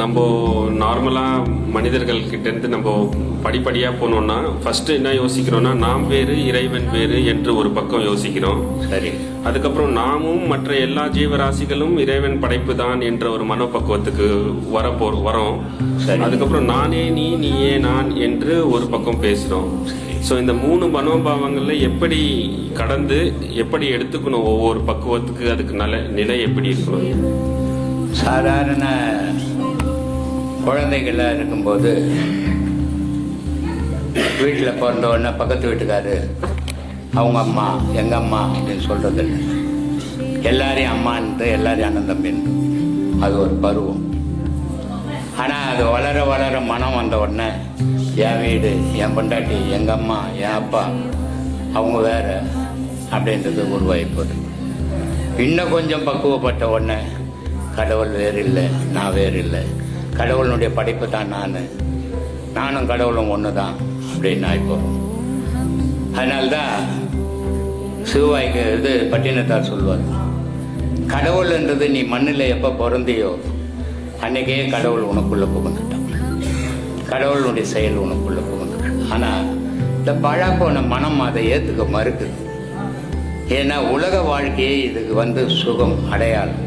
நம்ம நார்மலாக மனிதர்கள் கிட்டேருந்து நம்ம படிப்படியாக போனோம்னா ஃபர்ஸ்ட் என்ன யோசிக்கிறோம்னா நாம் வேறு இறைவன் வேறு என்று ஒரு பக்கம் யோசிக்கிறோம். சரி. அதுக்கப்புறம் நாமும் மற்ற எல்லா ஜீவராசிகளும் இறைவன் படைப்பு தான் என்ற ஒரு மனோபக்குவத்துக்கு வர போ வரோம். அதுக்கப்புறம் நானே நீ நீயே நான் என்று ஒரு பக்கம் பேசுகிறோம் ஸோ இந்த மூணு மனோபாவங்கள்ல எப்படி கடந்து எப்படி எடுத்துக்கணும் ஒவ்வொரு பக்குவத்துக்கு அதுக்கு நல்ல நிலை எப்படி இருக்கணும்? சாதாரண குழந்தைகளாக இருக்கும்போது வீட்டில் பிறந்த உடனே பக்கத்து வீட்டுக்காரு அவங்க அம்மா எங்கள் அம்மா? அப்படின்னு சொல்கிறது இல்லை. எல்லாரையும் அம்மான்ட்டு எல்லாரையும் அண்ணன் தம்பின்ட்டு அது ஒரு பருவம். ஆனால் அது வளர வளர மனம் வந்த உடனே என் வீடு என் பொண்டாட்டி எங்கள் அம்மா என் அப்பா அவங்க வேறு. அப்படின்றது உருவாகி போகுது இன்னும் கொஞ்சம் பக்குவப்பட்ட உடனே கடவுள் வேறு இல்லை நான் வேறு இல்லை கடவுளுடைய படைப்பு தான் நான். நானும் கடவுளும் ஒன்று தான் அப்படின்னு ஆகிப்போம் அதனால்தான் சிவாய்க்கு இது பட்டினத்தார் சொல்வார். கடவுள்ன்றது நீ மண்ணில் எப்போ பிறந்தியோ அன்னைக்கே கடவுள் உனக்குள்ளே புகுந்துட்டான். கடவுளுடைய செயல் உனக்குள்ளே புகுந்துட்டான். ஆனால் இந்த பழப்போன மனம் அதை ஏற்றுக்க மறுக்குது. ஏன்னா உலக வாழ்க்கையே இதுக்கு வந்து சுகம் அடையாளம்.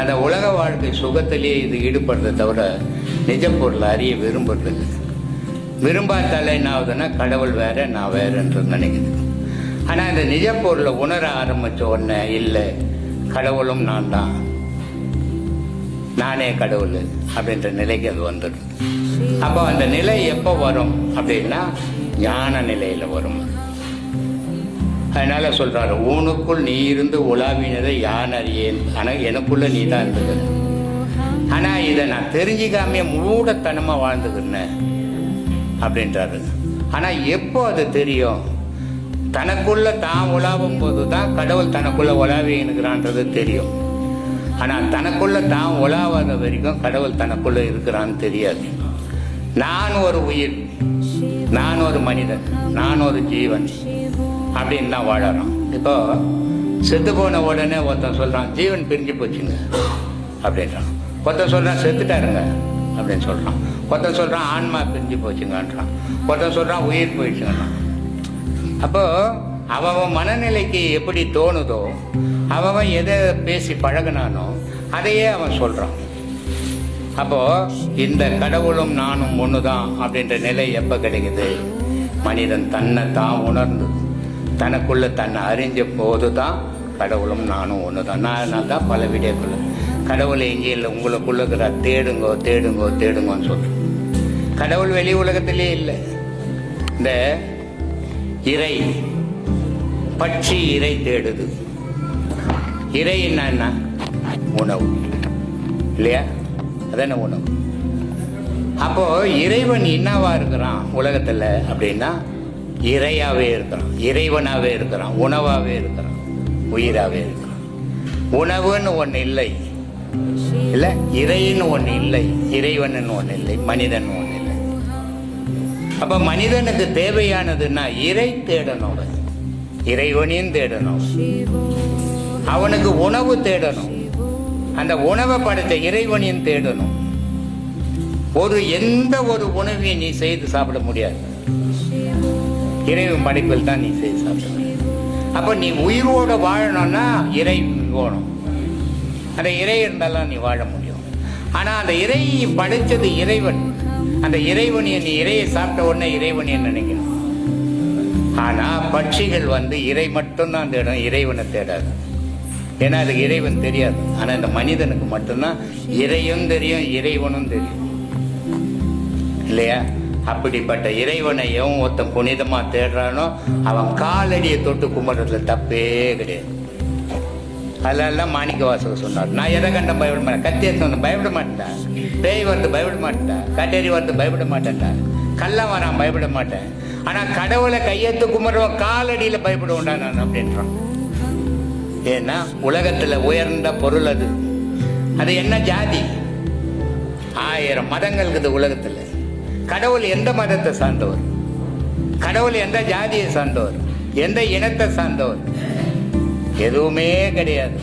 அந்த உலக வாழ்க்கை சுகத்திலேயே இது ஈடுபடுறதை தவிர நிஜ பொருளை அறிய விரும்புறது இல்லை. விரும்பாத்தால என்ன ஆகுதுன்னா கடவுள் வேற நான் வேறன்ற நினைக்குது. ஆனால் இந்த நிஜ பொருளை உணர ஆரம்பித்த உடனே இல்லை கடவுளும் நான் தான். நானே கடவுள் அப்படின்ற நிலைக்கு அது வந்துடும். அப்போ அந்த நிலை எப்போ வரும் அப்படின்னா ஞான நிலையில் வரும். அதனால சொல்கிறாரு உனக்குள் நீ இருந்து உலாவினதை யான் அறியேன்? ஆனால் எனக்குள்ள நீ தான் இருந்தது. ஆனால் இதை நான் தெரிஞ்சிக்காம மூடத்தனமாக வாழ்ந்துக்கிறேன் அப்படின்றாரு. ஆனால் எப்போ அது தெரியும்? தனக்குள்ள தான் உலாவும் போது தான் கடவுள் தனக்குள்ள உலாவினுக்கிறான்றது தெரியும். ஆனால் தனக்குள்ள தான் உலாவாத வரைக்கும் கடவுள் தனக்குள்ள இருக்கிறான்னு தெரியாது. நான் ஒரு உயிர் நான் ஒரு மனிதன் நான் ஒரு ஜீவன். அப்படின்னு தான் வாழறோம். இப்போ செத்து போன உடனே ஒருத்தன் சொல்றான் ஜீவன் பிரிஞ்சு போச்சுங்க. அப்படின்றான். ஒருத்தன் சொல்றான் செத்துட்டாருங்க. அப்படின்னு சொல்றான். ஒருத்தன் சொல்றான் ஆன்மா பிரிஞ்சு போச்சுங்கன்றான். ஒருத்தன் சொல்றான் உயிர் போயிடுச்சுங்கன்றான். அப்போ அவன் மனநிலைக்கு எப்படி தோணுதோ அவன் எதை பேசி பழகுனானோ அதையே அவன் சொல்றான். அப்போ இந்த கடவுளும் நானும் ஒண்ணுதான் அப்படின்ற நிலை எப்ப கிடைக்குது? மனிதன் தன்னை தான் உணர்ந்து தனக்குள்ள தன்னை அறிஞ்ச போது தான் கடவுளும் நானும் ஒன்று தான் நான் தான் பல வீடியோக்குள்ள கடவுள் எங்கேயும் இல்லை உங்களுக்குள்ள இருக்கிற தேடுங்கோ தேடுங்கோ தேடுங்கோன்னு சொல்றேன். கடவுள் வெளி உலகத்திலே இல்லை. இந்த இறை பட்சி இறை தேடுது. இறை என்ன? உணவு. இல்லையா? அதான உணவு. அப்போ இறைவன் என்னவா இருக்கிறான் உலகத்தில் அப்படின்னா இறையாகவே இருக்கிறான். இறைவனாகவே இருக்கிறான். உணவாகவே இருக்கிறான். உயிராகவே இருக்கிறான். உணவுன்னு ஒன்று இல்லை. இல்லை இறைன்னு ஒன்று இல்லை. இறைவன் ஒன்று இல்லை. மனிதன் ஒன்று இல்லை. அப்போ மனிதனுக்கு தேவையானதுன்னா இறை தேடணும். இறைவனையும் தேடணும். அவனுக்கு உணவு தேடணும். அந்த உணவை படைத்த இறைவனையும் தேடணும். ஒரு எந்த ஒரு உணவையும் நீ செய்து சாப்பிட முடியாது. இறைவன் படைப்பில் தான் நீ செய்ய சாப்பிட முடியும் அப்போ நீ உயிரோடு வாழணும்னா இறை வேணும். அந்த இறை இருந்தாலும் நீ வாழ முடியும். ஆனால் அந்த இறை படைச்சது இறைவன். அந்த இறைவனியை நீ இறையை சாப்பிட்ட உடனே இறைவனியை நினைக்கணும் ஆனால் பட்சிகள் வந்து இறை மட்டும்தான் தேடும் இறைவனை தேடாது. ஏன்னா அதுக்கு இறைவன் தெரியாது. ஆனால் இந்த மனிதனுக்கு மட்டும்தான் இறையும் தெரியும் இறைவனும் தெரியும். இல்லையா? அப்படிப்பட்ட இறைவனை எவன் ஒருத்தன் புனிதமா தேடுறானோ அவன் காலடியை தொட்டு கும்பிட்றதுல தப்பே கிடையாது. அதெல்லாம் மாணிக்க வாசகர் சொன்னார் நான் எதை கண்ட பயப்பட மாட்டேன். கத்தி எடுத்து பயப்பட மாட்டேன் பேய் வந்து பயப்பட மாட்டேன் கட்டேரி வந்து பயப்பட மாட்டேன்டா கள்ளம் வரான் பயப்பட மாட்டேன். ஆனா கடவுளை கையெழுத்து கும்பிட்றவன் காலடியில பயப்படுவோம்டா நான் அப்படின்றான். ஏன்னா உலகத்துல உயர்ந்த பொருள் அது. அது என்ன ஜாதி? ஆயிரம் மதங்கள் இருக்குது உலகத்துல. கடவுள் எந்த மதத்தை சார்ந்தவர்? கடவுள் எந்த ஜாதியை சார்ந்தவர்? எந்த இனத்தை சார்ந்தவர்? எதுவுமே கிடையாது.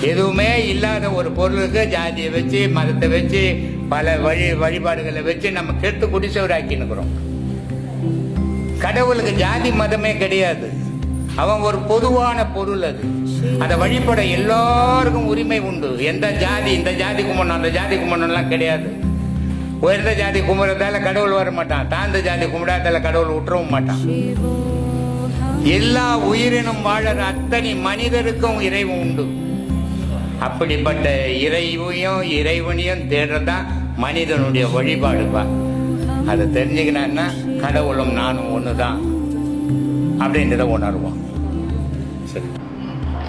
எதுவுமே இல்லாத ஒரு பொருளுக்கு ஜாதியை வச்சு மதத்தை வச்சு பல வழி வழிபாடுகளை வச்சு நம்ம கெட்டு குடிசவராக்கினுக்கிறோம் கடவுளுக்கு ஜாதி மதமே கிடையாது. அவன் ஒரு பொதுவான பொருள் அது. அதை வழிபட எல்லாருக்கும் உரிமை உண்டு. எந்த ஜாதி இந்த ஜாதி கும்பிடணும் அந்த ஜாதி கும்பிடணும்லாம் கிடையாது. உயர்ந்த ஜாதி கும்பிட்றதால கடவுள் வர மாட்டான். தாழ்ந்த ஜாதி கும்பிடாதால கடவுள் விட்டுறவும் மாட்டான். எல்லா உயிரினும் வாழற அத்தனை மனிதருக்கும் இறைவு உண்டு. அப்படிப்பட்ட இறைவையும் இறைவனையும் தேடுறதான் மனிதனுடைய வழிபாடுப்பா. அதை தெரிஞ்சுக்கினான்னா கடவுளும் நானும் ஒண்ணுதான் அப்படின்றத உணர்வோம். சரி.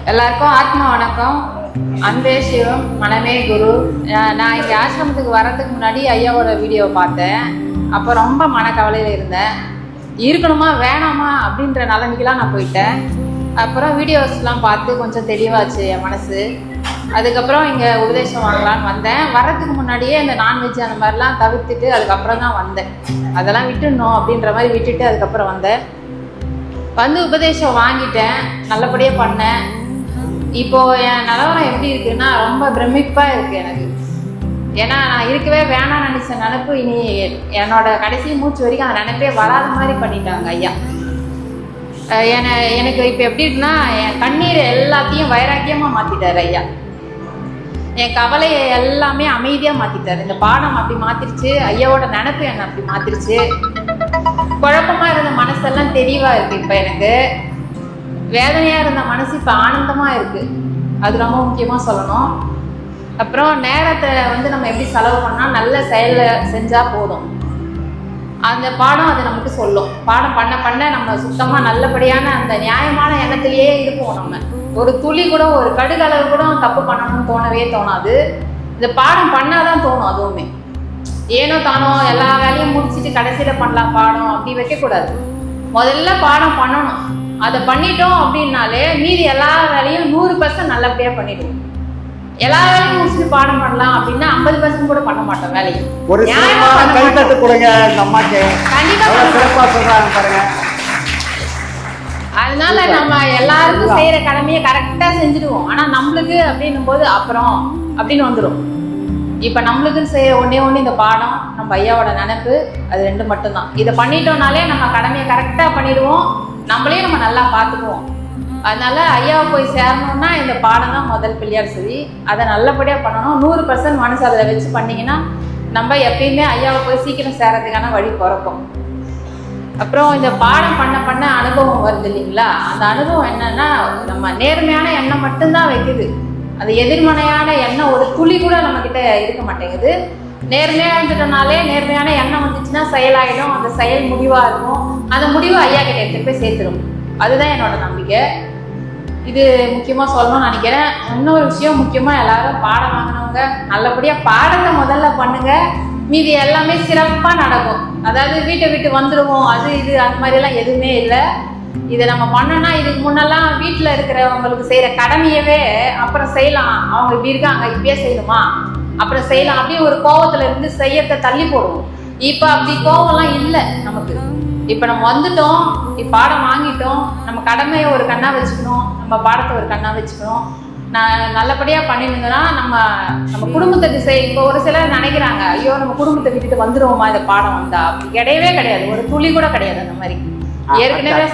எல்லாருக்கும் ஆத்மா வணக்கம். அன்பே சிவம் மனமே குரு. நான் இங்கே ஆசிரமத்துக்கு வர்றதுக்கு முன்னாடி ஐயாவோட வீடியோ பார்த்தேன். அப்போ ரொம்ப மனக்கவலையில் இருந்தேன். இருக்கணுமா வேணாமா அப்படின்ற நிலைமைக்கெலாம் நான் போயிட்டேன். அப்புறம் வீடியோஸ்லாம் பார்த்து கொஞ்சம் தெளிவாச்சு என் மனசு. அதுக்கப்புறம் இங்கே உபதேசம் வாங்கலான்னு வந்தேன். வர்றதுக்கு முன்னாடியே இந்த நான்வெஜ் அந்த மாதிரிலாம் தவிர்த்துட்டு அதுக்கப்புறம் தான் வந்தேன். அதெல்லாம் விட்டுடணும் அப்படின்ற மாதிரி விட்டுட்டு அதுக்கப்புறம் வந்தேன். வந்து உபதேசம் வாங்கிட்டேன். நல்லபடியாக பண்ணேன். இப்போ என் நிலவரம் எப்படி இருக்குன்னா ரொம்ப பிரமிப்பா இருக்கு எனக்கு. ஏன்னா நான் இருக்கவே வேணாம்னு நினைச்ச நினப்பு இனி என்னோட கடைசி மூச்சு வரைக்கும் அந்த நினைப்பே வராத மாதிரி பண்ணிட்டாங்க ஐயா. என்னை என எனக்கு இப்போ எப்படி இருக்குன்னா என் கண்ணீர் எல்லாத்தையும் வைராக்கியமாக மாற்றிட்டார் ஐயா. என் கவலையை எல்லாமே அமைதியாக மாற்றிட்டார் இந்த பாடம் அப்படி மாத்திருச்சு ஐயாவோட நினப்பு என்னை அப்படி மாத்திருச்சு. குழப்பமா இருந்த மனசெல்லாம் தெளிவா இருக்கு இப்போ எனக்கு. வேதனையாக இருந்த மனசு இப்போ ஆனந்தமாக இருக்குது அது ரொம்ப முக்கியமாக சொல்லணும். அப்புறம் நேரத்தை வந்து நம்ம எப்படி செலவு பண்ணால் நல்ல செயலில் செஞ்சால் போதும். அந்த பாடம் அதை நமக்கு சொல்லும். பாடம் பண்ண பண்ண நம்ம சுத்தமாக நல்லபடியான அந்த நியாயமான எண்ணத்திலேயே இருப்போம் நம்ம. ஒரு துளி கூட ஒரு கடுகளவு கூட தப்பு பண்ணணும்னு தோணவே தோணாது. இந்த பாடம் பண்ணாதான் தோணும் அதுவுமே. ஏனோ தானோ எல்லா வேலையும் முடிச்சிட்டு கடைசியில் பண்ணலாம் பாடம் அப்படி வைக்கக்கூடாது. முதல்ல பாடம் பண்ணணும். அதை பண்ணிட்டோம் அப்படின்னாலே மீதி எல்லா வேலையும் நூறு பர்சன்ட் நல்லபடியாக பண்ணிடுவோம். எல்லா வேலையும் முடிச்சுட்டு பாடம் பண்ணலாம் அப்படின்னா ஐம்பது பர்சன்ட் கூட பண்ண மாட்டோம் வேலையை. ஒரு கைத்தட்டு. கொடுங்க இந்த அம்மாக்கு. கண்டிப்பா எவ்வளவு பண்ணுவோம். சிறப்பா சொல்றாங்க பாருங்க. அதனால நம்ம எல்லாருக்கும் செய்யற கடமையை கரெக்டா செஞ்சுடுவோம். ஆனா நம்மளுக்கு அப்படின்னும் போது அப்புறம் அப்படின்னு வந்துடும் இப்ப நம்மளுக்குன்னு செய்யற ஒண்ணே ஒண்ணு இந்த பாடம் நம்ம ஐயாவோட நினைப்பு அது ரெண்டு மட்டும்தான். இதை பண்ணிட்டோம்னாலே நம்ம கடமையை கரெக்டா பண்ணிடுவோம். நம்மளே நம்ம நல்லா பார்த்துக்குவோம். அதனால ஐயாவை போய் சேரணும்னா இந்த பாடம் தான் முதல் பிள்ளையார் சரி அதை நல்லபடியாக பண்ணணும். நூறு பர்சன்ட் மனசு அதில் வச்சு பண்ணீங்கன்னா நம்ம எப்பயுமே ஐயாவை போய் சீக்கிரம் சேரதுக்கான வழி பிறக்கும். அப்புறம் இந்த பாடம் பண்ண பண்ண அனுபவம் வருது இல்லைங்களா? அந்த அனுபவம் என்னன்னா நம்ம நேர்மையான எண்ணம் மட்டும்தான் வைக்குது. அந்த எதிர்மனையான எண்ணம் ஒரு துளி கூட நம்மக்கிட்ட இருக்க மாட்டேங்குது. நேர்மையாக இருந்துட்டோம்னாலே நேர்மையான எண்ணம் வந்துச்சுன்னா செயலாயிடும். அந்த செயல் முடிவாக இருக்கும். அந்த முடிவு ஐயா கிட்ட எடுத்து போய் சேர்த்துடும் அதுதான் என்னோட நம்பிக்கை. இது முக்கியமாக சொல்லணும்னு நினைக்கிறேன். இன்னொரு விஷயம் முக்கியமாக எல்லாரும் பாடம் வாங்கினவங்க நல்லபடியாக பாடத்தை முதல்ல பண்ணுங்கள் மீதி எல்லாமே சிறப்பாக நடக்கும். அதாவது வீட்டை விட்டு வந்துடுவோம் அது இது அந்த மாதிரிலாம் எதுவுமே இல்லை. இதை நம்ம பண்ணோம்னா இதுக்கு முன்னெல்லாம் வீட்டில் இருக்கிறவங்களுக்கு செய்கிற கடமையவே அப்புறம் செய்யலாம். அவங்க இப்படி இருக்காங்க இப்பயே செய்யணுமா? அப்புறம் செய்யலாம். அப்படியே ஒரு கோவத்துல இருந்து செய்யறத தள்ளி போடுவோம். இப்போ அப்படி கோவம்லாம் இல்லை நமக்கு. இப்போ நம்ம வந்துட்டோம் இப்போ பாடம் வாங்கிட்டோம் நம்ம கடமையை ஒரு கண்ணா வச்சுக்கணும் நம்ம பாடத்தை ஒரு கண்ணா வச்சுக்கணும். நான் நல்லபடியாக பண்ணியிருந்தேன்னா நம்ம நம்ம குடும்பத்துக்கு செய் இப்போ ஒரு சிலர் நினைக்கிறாங்க ஐயோ நம்ம குடும்பத்தை விட்டுட்டு வந்துருவோமா இந்த பாடம் வந்தா? அப்படி கிடையவே கிடையாது. ஒரு துளி கூட கிடையாது அந்த மாதிரி. ஏற்கனவே.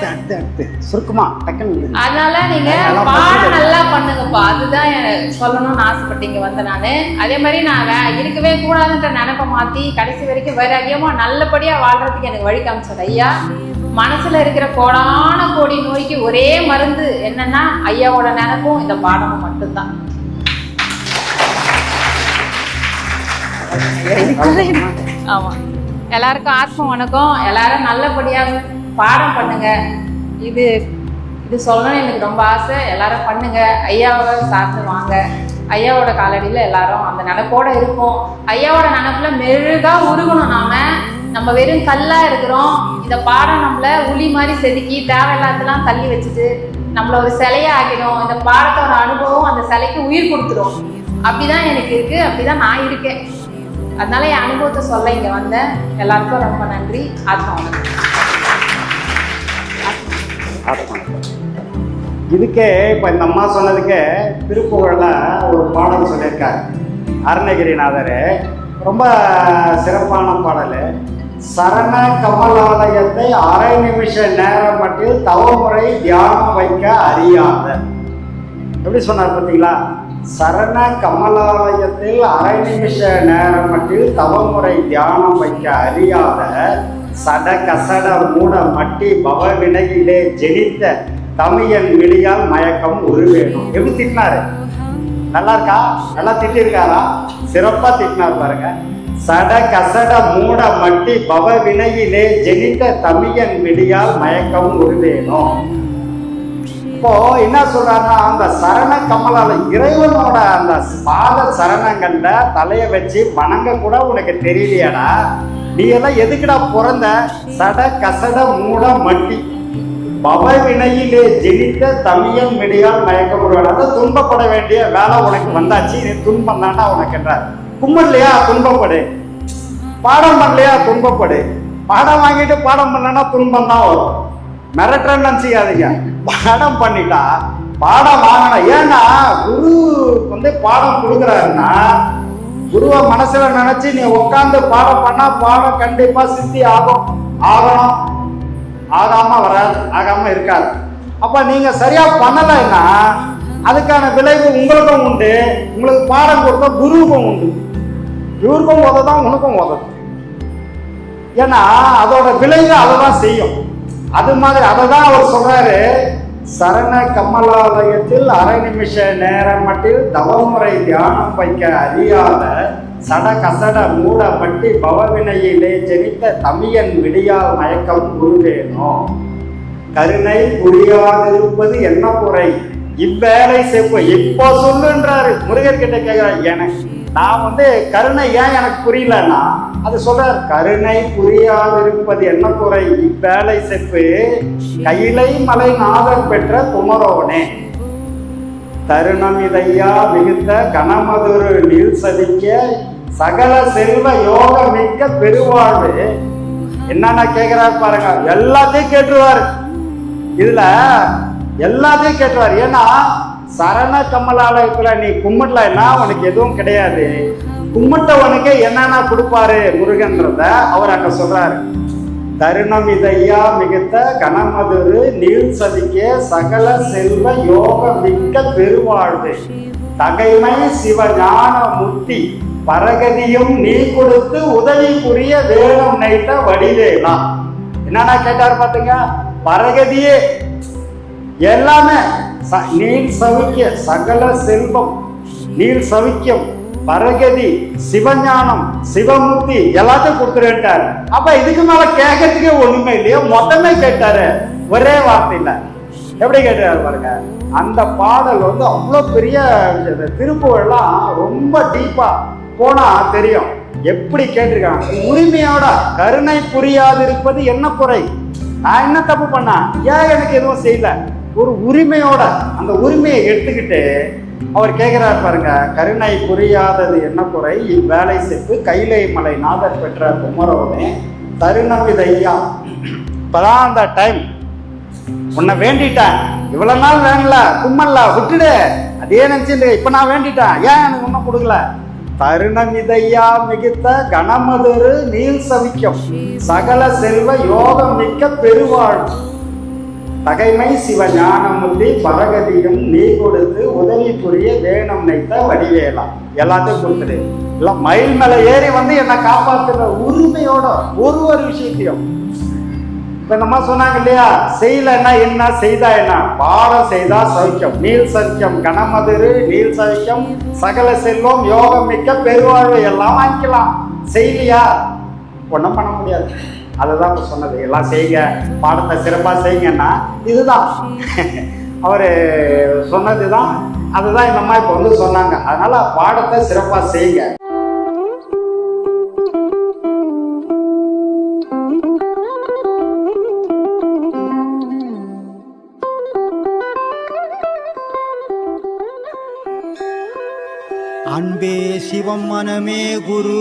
சுருக்கமா டக்குன்னு அதனால நீங்க பாடம். நல்லா பண்ணுங்கப்பா. அதுதான் சொல்லணும்னு ஆசைப்பட்டீங்க வந்த நானு. அதே மாதிரி நான் இருக்கவே கூடாதுன்ற நினைப்ப மாத்தி கடைசி வரைக்கும் வைராக்கியமா நல்லபடியா வாழ்றதுக்கு எனக்கு வழி காமிச்சார் ஐயா. மனசுல இருக்கிற கோடான கோடி நோய்க்கு ஒரே மருந்து என்னன்னா ஐயாவோட நினைப்பும் இந்த பாடமும் மட்டும்தான். ஆமா. எல்லாருக்கும் ஆத்ம வணக்கம். எல்லாரும் நல்லபடியாக பாடம் பண்ணுங்க. இது இது சொல்லணும்னு எனக்கு ரொம்ப ஆசை. எல்லாரும் பண்ணுங்க. ஐயாவை சார்ந்து வாங்க. ஐயாவோட காலடியில் எல்லாரும் அந்த நினப்போட இருக்கும் ஐயாவோட நினப்புல மெழுகா உருகணும் நாம. நம்ம வெறும் கல்லா இருக்கிறோம். இந்த பாடம் நம்மள உளி மாதிரி செதுக்கி தேவையில்லாதெல்லாம் தள்ளி வச்சுட்டு நம்மள ஒரு சிலையா ஆக்கிடும். இந்த பாடத்தோட அனுபவம் அந்த சிலைக்கு உயிர் கொடுத்துரும். அப்படிதான் எனக்கு இருக்கு. அப்படிதான் நான் இருக்கேன். அதனால என் அனுபவத்தை சொல்ல இங்க வந்தேன். எல்லாருக்கும் ரொம்ப நன்றி. ஆத்மா வணக்கம் ஆத்மா. இதுக்கே இப்போ இந்த அம்மா சொன்னதுக்கே திருப்புகழில் ஒரு பாடல் சொல்லியிருக்காரு. அருணகிரிநாதர் ரொம்ப சிறப்பான பாடல். சரண கமலாலயத்தை அரை நிமிஷ நேரம் மட்டும் தவமுறை தியானம் வைக்க அறியாத. எப்படி சொன்னார் பார்த்தீங்களா? சரண கமலாலயத்தில் அரை நிமிஷ நேரம் மட்டும் தவமுறை தியானம் வைக்க அறியாத சட கசட மூட மட்டி பவ வினையிலே ஜெனித்த தமியன் விழியால் மயக்கம் உருவேணும். எப்படி திட்டினாரு? நல்லா இருக்கா நல்லா திட்டிருக்காரா? சிறப்பா திட்டினார் பாருங்க. சட கசட மூட மட்டி பவ வினையிலே ஜெனித்த தமியன் விழியால் மயக்கம் உருவேணும். இப்போ என்ன சொல்றாருன்னா அந்த சரண கமலால இறைவனோட அந்த பாத சரணங்கள்ல தலையை வச்சு வணங்க கூட உனக்கு தெரியலையாடா. நீ எல்லாம் எதுக்குடா பிறந்த? சட கசட மூட மட்டி. பவ வினையிலே ஜெனித்த தமியன் மிடியால் மயக்கப்படுவாட துன்பப்பட வேண்டிய வேலை உனக்கு வந்தாச்சு. நீ துன்பம் தாண்டா உனக்கு என்றார். கும்பிடலையா? துன்பப்படு. பாடம் பண்ணலையா? துன்பப்படு. பாடம் வாங்கிட்டு பாடம் பண்ணனா துன்பம் தான் வரும். மிரட்டுறேன்னு நினச்சிக்காதீங்க. பாடம் பண்ணிட்டா பாடம் வாங்கினா ஏன்னா குரு வந்து பாடம் கொடுக்குறாருன்னா குருவை மனசுல நினைச்சு நீ உட்காந்து பாடம் பண்ணா பாடம் கண்டிப்பா சித்தி ஆகும். ஆகணும். ஆகாம வராது. ஆகாம இருக்காது. அப்ப நீங்க சரியா பண்ணலைன்னா அதுக்கான விளைவு உங்களுக்கும் உண்டு. உங்களுக்கு பாடம் கொடுத்த குருவுக்கும் உண்டு. இவருக்கும் உததான் உனக்கும் உதவும். ஏன்னா அதோட விளைவு அதை தான் செய்யும். அது மாதிரி அதை தான் அவர் சொல்றாரு. சரண கமலாலயத்தில் அரை நிமிஷ நேரம் மட்டில் தவமுறை தியானம் வைக்க அறியாத சட கசட மூட பவவினையிலே ஜெனித்த தமியன் விடியால் மயக்கம் குருவேனோ கருணை புரியாதிருப்பது என்ன குறை? இவ்வேளை செப்பு இப்போ சொல்லுன்றாரு. முருகர் கிட்ட கேட்கிறார் எனக்கு நான் வந்து கருணை ஏன் எனக்கு புரியலன்னா அது சொல்ற கருணை புரியாதிருப்பது என்ன குறை? இவ்வேளை செப்பு கையிலை மலை நாதர் பெற்ற குமரோனே. தருணம் இதையா மிகுத்த கனமதுரு நீர் சதிக்க சகல செல்வ யோக மிக்க பெருவாழ்வு. என்னென்ன கேட்கிறார் பாருங்க எல்லாத்தையும் கேட்டுருவாரு. இதுல எல்லாத்தையும் கேட்டுருவாரு. ஏன்னா சரண கமலாலயத்துல நீ கும்பிடலன்னா உனக்கு எதுவும் கிடையாது. கும்பிட்டவனுக்கு என்னென்ன கொடுப்பாரு முருகன்றத அவர் அங்க சொல்றாரு. தருணம் இதையா மிகுத்த கனமதுரு நீள் சதிக்க சகல செல்வ யோக மிக்க பெருவாழ்வு. தகைமை சிவஞான முத்தி பரகதியும் நீ கொடுத்து உதவி புரிய வேடம் நைத்த வடிவேலா என்னன்னா கேட்டார் பாத்துங்க? பரகதியே. எல்லாமே ச- நீள் சவிக்க சகல செல்வம். நீள் சவிக்கம் பரகதி சிவஞானம் சிவமுக்தி எல்லாத்தையும் கொடுத்துருட்டார் அப்ப இதுக்கு மேல கேட்கறதுக்கே ஒண்ணுமே இல்லையோ. மொத்தமே கேட்டாரு. ஒரே வார்த்தையில. எப்படி கேட்டாரு பாருங்க. அந்த பாடல் வந்து அவ்வளோ பெரிய திருப்புகள்லாம் ரொம்ப டீப்பா போனா தெரியும். எப்படி கேட்டிருக்காங்க? உரிமையோட கருணை புரியாதிருப்பது என்ன குறை? நான் என்ன தப்பு பண்ணேன்? ஏன் எனக்கு எதுவும் செய்யல? ஒரு உரிமையோட அந்த உரிமையை எடுத்துக்கிட்டு அவர் கேட்கிறார் பாருங்க கருணை புரியாதது என்ன குறை? இவ்வேலை செப்பு கைலை மலை நாதர் பெற்ற குமரவனே தருணம் இது ஐயா இப்பதான் அந்த டைம். உன்னை வேண்டிட்டேன். இவ்வளவு நாள் வேணல. கும்மல்ல விட்டுடு. அதே நினைச்சிட்டு இப்ப நான் வேண்டிட்டேன். ஏன் எனக்கு ஒன்றும் கொடுக்கல? தருணமிதையா மிகுத்த கணமதுரு நீல் சவிக்கும். சகல செல்வ யோகம் மிக்க பெருவாழ் பகைமை சிவ ஞானமுத்தி பரகதியும் நீ கொடுத்து உதவி புரிய வேணும் நினைத்த வடிவேலா. எல்லாத்தையும் கொடுத்துடு. இல்ல மயில் மேலே ஏறி வந்து என்னை காப்பாத்துற உரிமையோட ஒரு ஒரு விஷயத்தையும். இப்ப நம்ம சொன்னாங்க இல்லையா செய்யலன்னா என்ன செய்தா என்ன? பாடம் செய்தா சவிக்கம் நீல் சவிக்கம் கனமதுரு நீல் சவிக்கம் சகல செல்வம் யோகம் மிக்க பெருவாழ்வு எல்லாம் வாங்கிக்கலாம். செய்யலையா? ஒன்றும் பண்ண முடியாது. அதை தான் சொன்னது. எல்லாம் செய்யுங்க பாடத்தை சிறப்பாக செய்யுங்கன்னா இதுதான். அவர் சொன்னது தான் அதுதான் எங்கள் அம்மா இப்போ வந்து சொன்னாங்க. அதனால் பாடத்தை சிறப்பாக செய்யுங்க. அன்பே சிவம் மனமே குரு